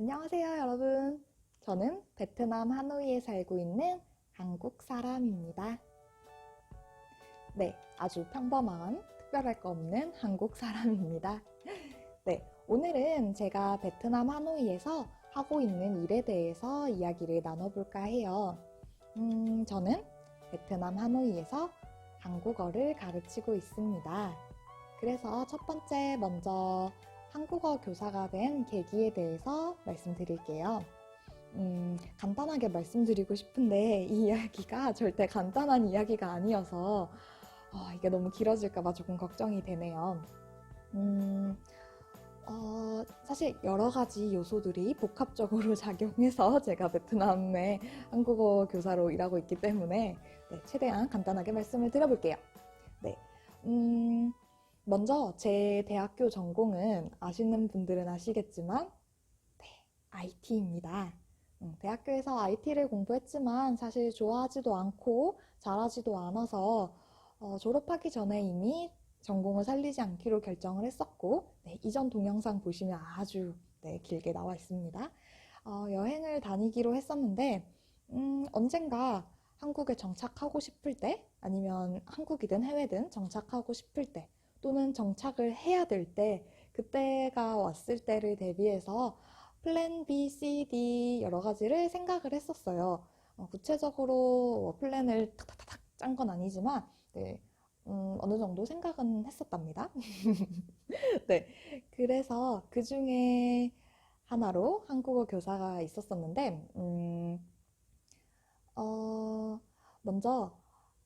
안녕하세요, 여러분. 저는 베트남 하노이에 살고 있는 한국 사람입니다. 네, 아주 평범한, 특별할 거 없는 한국 사람입니다. 네, 오늘은 제가 베트남 하노이에서 하고 있는 일에 대해서 이야기를 나눠볼까 해요. 음, 저는 베트남 하노이에서 한국어를 가르치고 있습니다. 그래서 첫 번째 먼저 한국어 교사가 된 계기에 대해서 말씀드릴게요. 음, 간단하게 말씀드리고 싶은데 이 이야기가 절대 간단한 이야기가 아니어서 어, 이게 너무 길어질까봐 조금 걱정이 되네요. 음, 어, 사실 여러 가지 요소들이 복합적으로 작용해서 제가 베트남의 한국어 교사로 일하고 있기 때문에 네, 최대한 간단하게 말씀을 드려볼게요. 네, 음, 먼저 제 대학교 전공은 아시는 분들은 아시겠지만 네, IT입니다. 음, 대학교에서 IT를 공부했지만 사실 좋아하지도 않고 잘하지도 않아서 어, 졸업하기 전에 이미 전공을 살리지 않기로 결정을 했었고 네, 이전 동영상 보시면 아주 네, 길게 나와 있습니다. 어, 여행을 다니기로 했었는데 음, 언젠가 한국에 정착하고 싶을 때 아니면 한국이든 해외든 정착하고 싶을 때 또는 정착을 해야 될 때 그때가 왔을 때를 대비해서 플랜 B, C, D 여러 가지를 생각을 했었어요. 어, 구체적으로 뭐 플랜을 탁탁탁 짠 건 아니지만 네, 음, 어느 정도 생각은 했었답니다. 네, 그래서 그 중에 하나로 한국어 교사가 있었었는데, 음, 어, 먼저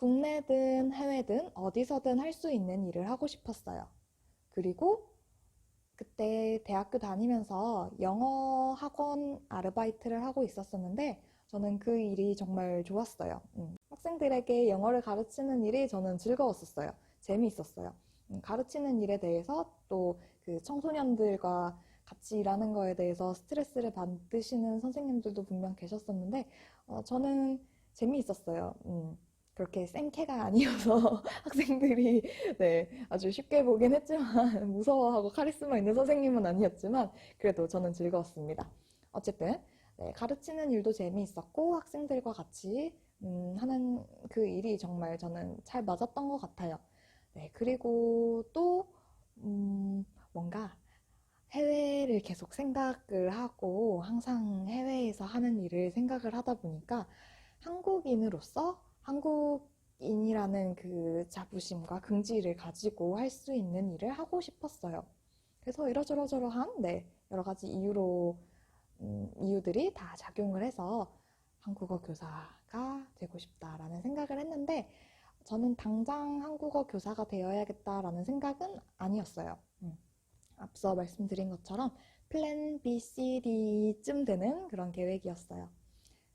국내든 해외든 어디서든 할 수 있는 일을 하고 싶었어요. 그리고 그때 대학교 다니면서 영어 학원 아르바이트를 하고 있었었는데 저는 그 일이 정말 좋았어요. 음, 학생들에게 영어를 가르치는 일이 저는 즐거웠었어요. 재미있었어요. 음, 가르치는 일에 대해서 또 그 청소년들과 같이 일하는 거에 대해서 스트레스를 받으시는 선생님들도 분명 계셨었는데 어, 저는 재미있었어요. 음, 그렇게 생캐가 아니어서 학생들이 네, 아주 쉽게 보긴 했지만 무서워하고 카리스마 있는 선생님은 아니었지만 그래도 저는 즐거웠습니다. 어쨌든 네, 가르치는 일도 재미있었고 학생들과 같이 음, 하는 그 일이 정말 저는 잘 맞았던 것 같아요. 네, 그리고 또 음, 뭔가 해외를 계속 생각을 하고 항상 해외에서 하는 일을 생각을 하다 보니까 한국인으로서 한국인이라는 그 자부심과 긍지를 가지고 할 수 있는 일을 하고 싶었어요. 그래서 이러저러저러한 네, 여러 가지 이유로 음, 이유들이 다 작용을 해서 한국어 교사가 되고 싶다라는 생각을 했는데 저는 당장 한국어 교사가 되어야겠다라는 생각은 아니었어요. 음. 앞서 말씀드린 것처럼 플랜 B, C, D쯤 되는 그런 계획이었어요.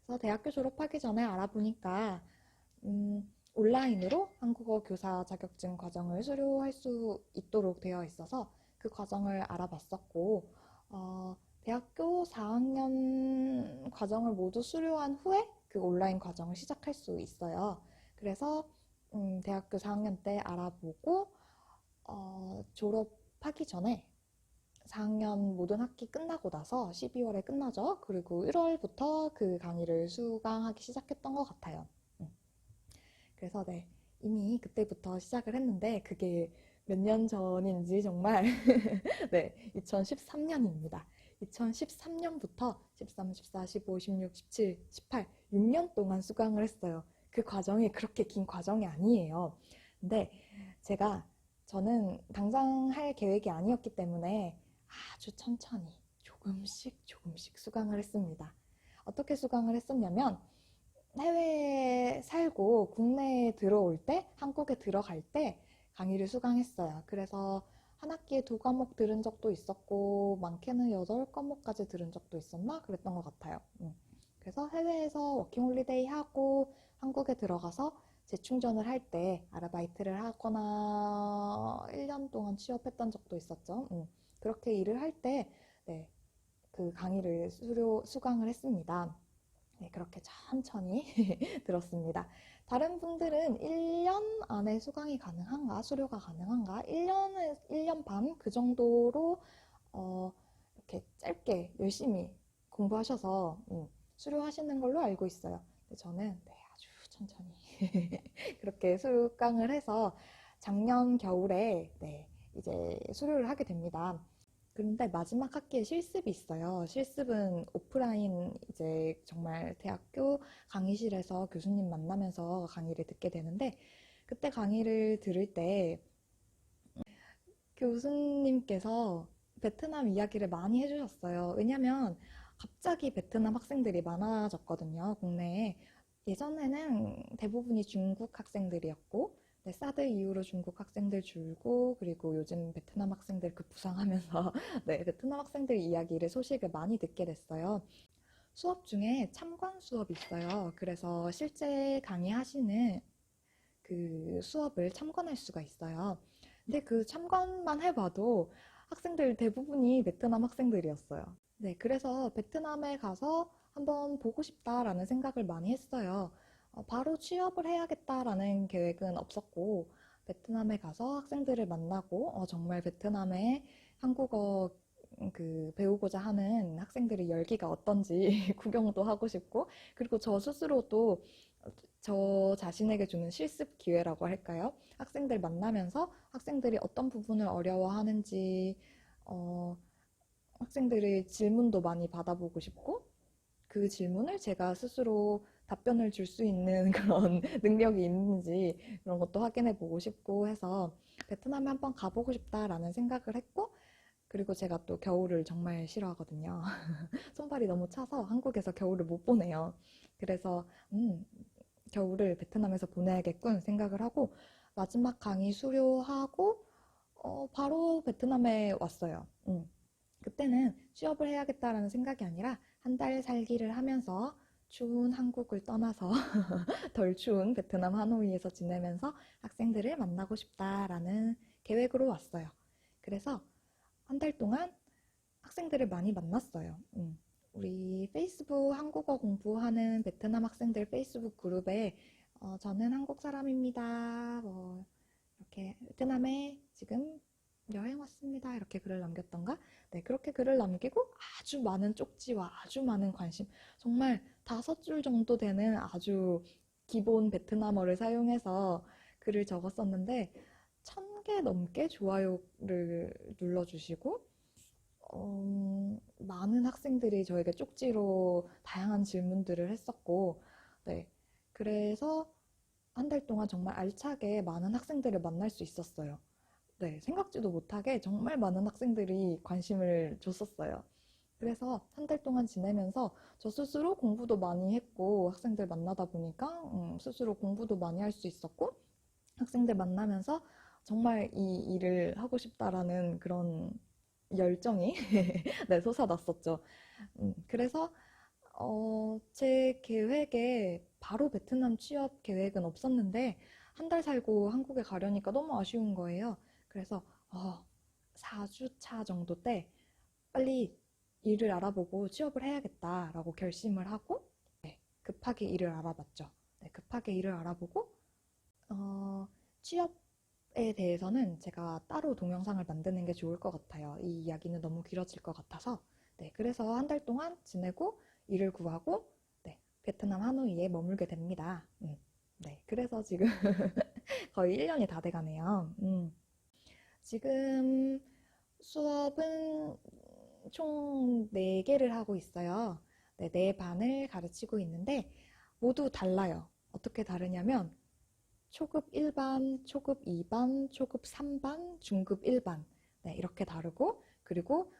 그래서 대학교 졸업하기 전에 알아보니까 음, 온라인으로 한국어 교사 자격증 과정을 수료할 수 있도록 되어 있어서 그 과정을 알아봤었고 어, 대학교 4학년 과정을 모두 수료한 후에 그 온라인 과정을 시작할 수 있어요. 그래서 음, 대학교 4학년 때 알아보고 어, 졸업하기 전에 4학년 모든 학기 끝나고 나서 12월에 끝나죠. 그리고 1월부터 그 강의를 수강하기 시작했던 것 같아요. 음. 그래서 네, 이미 그때부터 시작을 했는데 그게 몇 년 전인지 정말 네, 2013년입니다. 2013년부터 13, 14, 15, 16, 17, 18, 6년 동안 수강을 했어요. 그 과정이 그렇게 긴 과정이 아니에요. 근데 제가 저는 당장 할 계획이 아니었기 때문에 아주 천천히 조금씩 조금씩 수강을 했습니다. 어떻게 수강을 했었냐면 해외에 살고 국내에 들어올 때, 한국에 들어갈 때 강의를 수강했어요. 그래서 한 학기에 두 과목 들은 적도 있었고, 많게는 여덟 과목까지 들은 적도 있었나? 그랬던 것 같아요. 음. 그래서 해외에서 워킹홀리데이 하고 한국에 들어가서 재충전을 할 때 아르바이트를 하거나 1년 동안 취업했던 적도 있었죠. 음. 그렇게 일을 할 때, 네, 그 강의를 수료, 수강을 했습니다. 네, 그렇게 천천히 들었습니다. 다른 분들은 1년 안에 수강이 가능한가, 수료가 가능한가, 1년에, 1년 반 그 정도로, 어, 이렇게 짧게 열심히 공부하셔서 음, 수료하시는 걸로 알고 있어요. 저는 네, 아주 천천히 그렇게 수강을 해서 작년 겨울에 네, 이제 수료를 하게 됩니다. 그런데 마지막 학기에 실습이 있어요. 실습은 오프라인 이제 정말 대학교 강의실에서 교수님 만나면서 강의를 듣게 되는데 그때 강의를 들을 때 교수님께서 베트남 이야기를 많이 해주셨어요. 왜냐면 갑자기 베트남 학생들이 많아졌거든요, 국내에. 예전에는 대부분이 중국 학생들이었고, 네, 사드 이후로 중국 학생들 줄고, 그리고 요즘 베트남 학생들 급부상하면서, 네, 베트남 학생들 이야기를 소식을 많이 듣게 됐어요. 수업 중에 참관 수업이 있어요. 그래서 실제 강의하시는 그 수업을 참관할 수가 있어요. 근데 그 참관만 해봐도 학생들 대부분이 베트남 학생들이었어요. 네, 그래서 베트남에 가서 한번 보고 싶다라는 생각을 많이 했어요. 어, 바로 취업을 해야겠다라는 계획은 없었고, 베트남에 가서 학생들을 만나고, 어, 정말 베트남의 한국어 그 배우고자 하는 학생들의 열기가 어떤지 구경도 하고 싶고, 그리고 저 스스로도 저 자신에게 주는 실습 기회라고 할까요? 학생들 만나면서 학생들이 어떤 부분을 어려워하는지, 어, 학생들의 질문도 많이 받아보고 싶고, 그 질문을 제가 스스로 답변을 줄 수 있는 그런 능력이 있는지 그런 것도 확인해 보고 싶고 해서 베트남에 한번 가보고 싶다라는 생각을 했고, 그리고 제가 또 겨울을 정말 싫어하거든요. 손발이 너무 차서 한국에서 겨울을 못 보내요. 그래서, 음, 겨울을 베트남에서 보내야겠군 생각을 하고 마지막 강의 수료하고 어, 바로 베트남에 왔어요. 음. 그때는 취업을 해야겠다라는 생각이 아니라 한 달 살기를 하면서 추운 한국을 떠나서 덜 추운 베트남 하노이에서 지내면서 학생들을 만나고 싶다라는 계획으로 왔어요. 그래서 한 달 동안 학생들을 많이 만났어요. 음. 우리 페이스북 한국어 공부하는 베트남 학생들 페이스북 그룹에 어, 저는 한국 사람입니다. 뭐 이렇게 베트남에 지금 여행 왔습니다. 이렇게 글을 남겼던가? 네, 그렇게 글을 남기고 아주 많은 쪽지와 아주 많은 관심, 정말 다섯 줄 정도 되는 아주 기본 베트남어를 사용해서 글을 적었었는데 천 개 넘게 좋아요를 눌러주시고 어, 많은 학생들이 저에게 쪽지로 다양한 질문들을 했었고, 네. 그래서 한 달 동안 정말 알차게 많은 학생들을 만날 수 있었어요. 네. 생각지도 못하게 정말 많은 학생들이 관심을 줬었어요. 그래서 한 달 동안 지내면서 저 스스로 공부도 많이 했고, 학생들 만나다 보니까, 음, 스스로 공부도 많이 할 수 있었고, 학생들 만나면서 정말 이 일을 하고 싶다라는 그런 열정이 네, 솟아났었죠. 음, 그래서 어, 제 계획에 바로 베트남 취업 계획은 없었는데 한 달 살고 한국에 가려니까 너무 아쉬운 거예요. 그래서 어, 4주차 정도 때 빨리 일을 알아보고 취업을 해야겠다라고 결심을 하고 네, 급하게 일을 알아봤죠. 네, 급하게 일을 알아보고 어, 취업에 대해서는 제가 따로 동영상을 만드는 게 좋을 것 같아요. 이 이야기는 너무 길어질 것 같아서. 네, 그래서 한 달 동안 지내고 일을 구하고, 네, 베트남 하노이에 머물게 됩니다. 음, 네, 그래서 지금 거의 1년이 다 돼가네요. 음, 지금 수업은 총 4개를 하고 있어요. 네, 네 반을 가르치고 있는데 모두 달라요. 어떻게 다르냐면 초급 1반, 초급 2반, 초급 3반, 중급 1반. 네, 이렇게 다르고, 그리고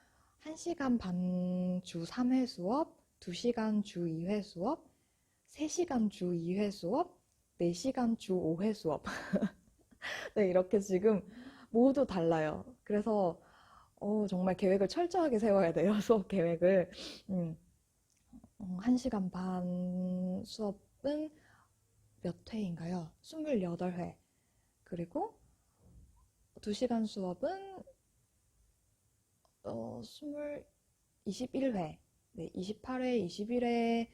1시간 반 주 3회 수업, 2시간 주 2회 수업, 3시간 주 2회 수업, 4시간 주 5회 수업. 네, 이렇게 지금 모두 달라요. 그래서, 어, 정말 계획을 철저하게 세워야 돼요, 수업 계획을. 음, 1시간 반 수업은 몇 회인가요? 28회. 그리고 2시간 수업은 어, 20, 21회. 네, 28회, 21회,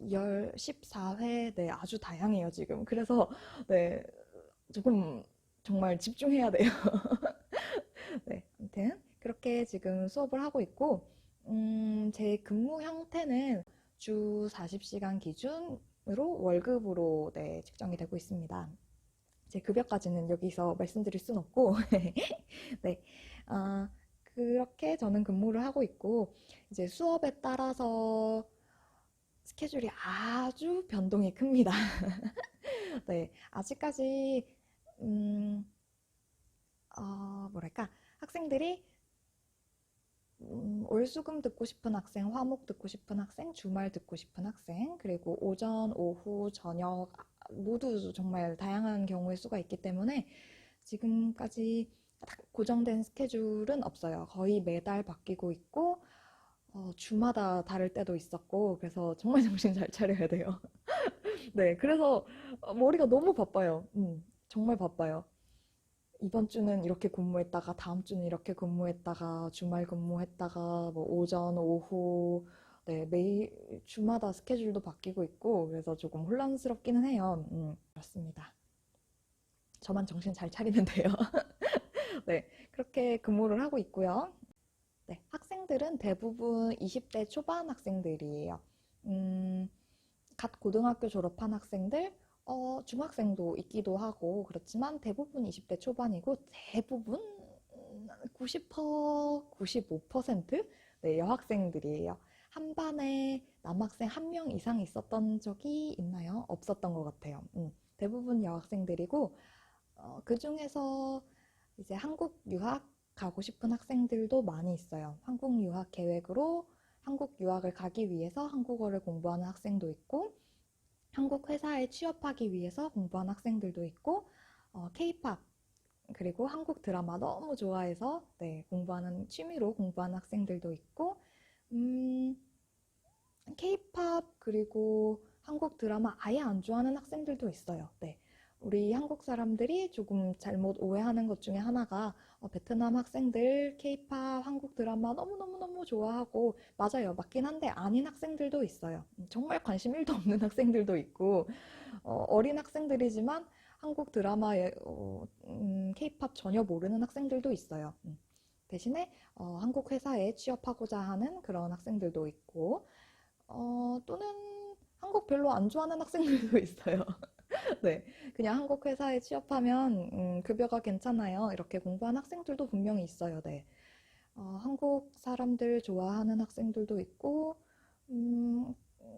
10, 14회. 네, 아주 다양해요, 지금. 그래서 네, 조금 정말 집중해야 돼요. 그렇게 지금 수업을 하고 있고 음, 제 근무 형태는 주 40시간 기준으로 월급으로 네, 책정이 되고 있습니다. 제 급여까지는 여기서 말씀드릴 순 없고, 네, 아, 그렇게 저는 근무를 하고 있고, 이제 수업에 따라서 스케줄이 아주 변동이 큽니다. 네, 아직까지, 음, 어, 뭐랄까, 학생들이 음, 월수금 듣고 싶은 학생, 화목 듣고 싶은 학생, 주말 듣고 싶은 학생, 그리고 오전, 오후, 저녁 아, 모두 정말 다양한 경우의 수가 있기 때문에 지금까지 딱 고정된 스케줄은 없어요. 거의 매달 바뀌고 있고, 어, 주마다 다를 때도 있었고, 그래서 정말 정신 잘 차려야 돼요. 네, 그래서 어, 머리가 너무 바빠요. 음, 정말 바빠요. 이번 주는 이렇게 근무했다가 다음 주는 이렇게 근무했다가 주말 근무했다가 뭐 오전, 오후 네, 매일 주마다 스케줄도 바뀌고 있고 그래서 조금 혼란스럽기는 해요. 음, 그렇습니다. 저만 정신 잘 차리면 돼요. 네, 그렇게 근무를 하고 있고요. 네, 학생들은 대부분 20대 초반 학생들이에요. 음, 갓 고등학교 졸업한 학생들, 어, 중학생도 있기도 하고, 그렇지만 대부분 20대 초반이고, 대부분 90%, 95% 네, 여학생들이에요. 한 반에 남학생 한 명 이상 있었던 적이 있나요? 없었던 것 같아요. 음, 대부분 여학생들이고, 어, 그 중에서 이제 한국 유학 가고 싶은 학생들도 많이 있어요. 한국 유학 계획으로 한국 유학을 가기 위해서 한국어를 공부하는 학생도 있고, 한국 회사에 취업하기 위해서 공부한 학생들도 있고, 어, K-팝, 그리고 한국 드라마 너무 좋아해서, 네, 공부하는, 취미로 공부하는 학생들도 있고, 음, K-팝, 그리고 한국 드라마 아예 안 좋아하는 학생들도 있어요. 네. 우리 한국 사람들이 조금 잘못 오해하는 것 중에 하나가 어, 베트남 학생들 K-팝, 한국 드라마 너무너무너무 좋아하고 맞아요. 맞긴 한데 아닌 학생들도 있어요. 음, 정말 관심 1도 없는 학생들도 있고 어, 린 학생들이지만 한국 드라마에 어, 음, K-팝 전혀 모르는 학생들도 있어요. 음, 대신에 어, 한국 회사에 취업하고자 하는 그런 학생들도 있고 어, 또는 한국 별로 안 좋아하는 학생들도 있어요. 네, 그냥 한국 회사에 취업하면 음, 급여가 괜찮아요. 이렇게 공부한 학생들도 분명히 있어요. 네, 어, 한국 사람들 좋아하는 학생들도 있고, 음,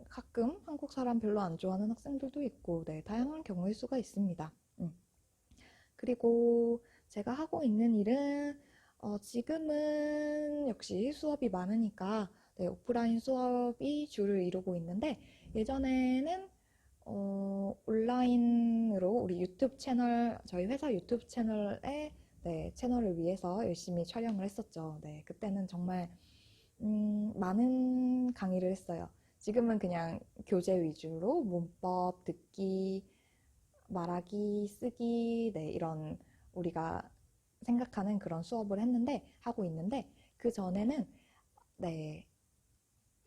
가끔 한국 사람 별로 안 좋아하는 학생들도 있고, 네, 다양한 경우의 수가 있습니다. 음. 그리고 제가 하고 있는 일은 어, 지금은 역시 수업이 많으니까 네, 오프라인 수업이 주를 이루고 있는데 예전에는 어, 온라인으로 우리 유튜브 채널, 저희 회사 유튜브 채널에 네, 채널을 위해서 열심히 촬영을 했었죠. 네, 그때는 정말 음, 많은 강의를 했어요. 지금은 그냥 교재 위주로 문법, 듣기, 말하기, 쓰기, 네, 이런 우리가 생각하는 그런 수업을 했는데, 하고 있는데, 그 전에는, 네,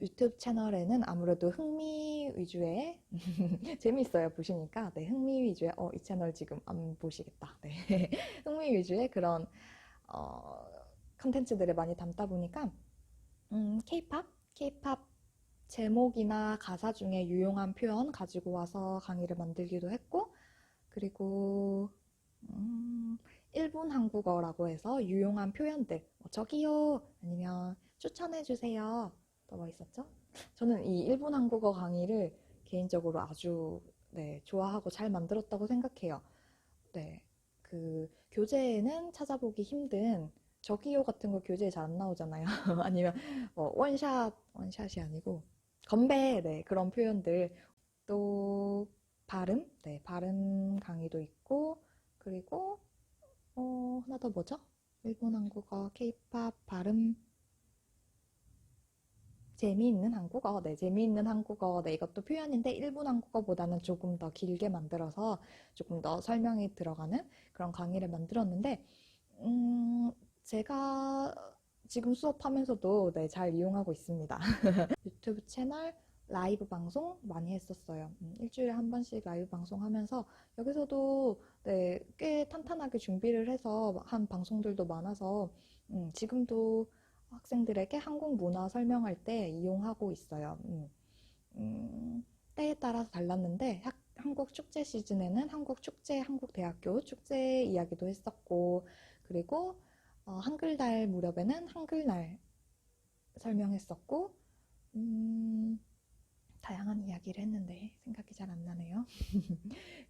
유튜브 채널에는 아무래도 흥미 위주의 재밌어요 보시니까. 네 흥미 위주의 어 이 채널 지금 안 보시겠다. 네. 흥미 위주의 그런 어 컨텐츠들을 많이 담다 보니까 음 K-팝? K-팝 제목이나 가사 중에 유용한 표현 가지고 와서 강의를 만들기도 했고 그리고 음, 일본 한국어라고 해서 유용한 표현들 뭐 저기요 아니면 추천해 주세요 또뭐 있었죠? 저는 이 일본 한국어 강의를 개인적으로 아주 네, 좋아하고 잘 만들었다고 생각해요. 네, 그 교재에는 찾아보기 힘든 저기요 같은 거 교재에 잘 안 나오잖아요. 아니면 뭐 원샷, 원샷이 아니고 건배, 네, 그런 표현들 또 발음, 네, 발음 강의도 있고 그리고 어, 하나 더 뭐죠? 일본 한국어, 케이팝 발음 재미있는 한국어, 네, 재미있는 한국어, 네, 이것도 표현인데 일본 한국어보다는 조금 더 길게 만들어서 조금 더 설명이 들어가는 그런 강의를 만들었는데, 음, 제가 지금 수업하면서도 네, 잘 이용하고 있습니다. 유튜브 채널 라이브 방송 많이 했었어요. 음, 일주일에 한 번씩 라이브 방송하면서 여기서도 네, 꽤 탄탄하게 준비를 해서 한 방송들도 많아서 음, 지금도 학생들에게 한국 문화 설명할 때 이용하고 있어요. 음, 음, 때에 따라서 달랐는데 학- 한국 축제 시즌에는 한국 축제, 한국 대학교 축제 이야기도 했었고 그리고 어, 한글날 무렵에는 한글날 설명했었고 음, 다양한 이야기를 했는데 생각이 잘 안 나네요.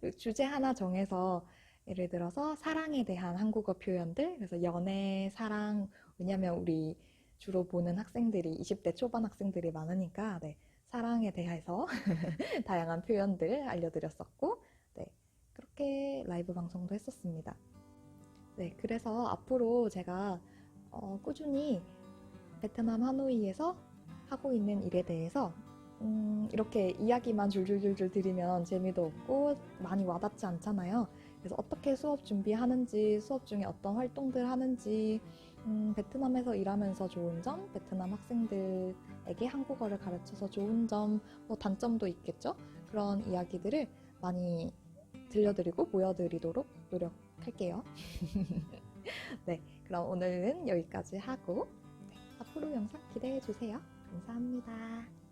그 주제 하나 정해서 예를 들어서 사랑에 대한 한국어 표현들 그래서 연애, 사랑 왜냐면 우리 주로 보는 학생들이 20대 초반 학생들이 많으니까 네, 사랑에 대해서 다양한 표현들 알려드렸었고 네, 그렇게 라이브 방송도 했었습니다. 네, 그래서 앞으로 제가 어, 꾸준히 베트남 하노이에서 하고 있는 일에 대해서 음, 이렇게 이야기만 줄줄줄줄 드리면 재미도 없고 많이 와닿지 않잖아요. 그래서 어떻게 수업 준비하는지, 수업 중에 어떤 활동들 하는지, 음, 베트남에서 일하면서 좋은 점, 베트남 학생들에게 한국어를 가르쳐서 좋은 점, 뭐 단점도 있겠죠? 그런 이야기들을 많이 들려드리고 보여드리도록 노력할게요. 네, 그럼 오늘은 여기까지 하고 네, 앞으로 영상 기대해 주세요. 감사합니다.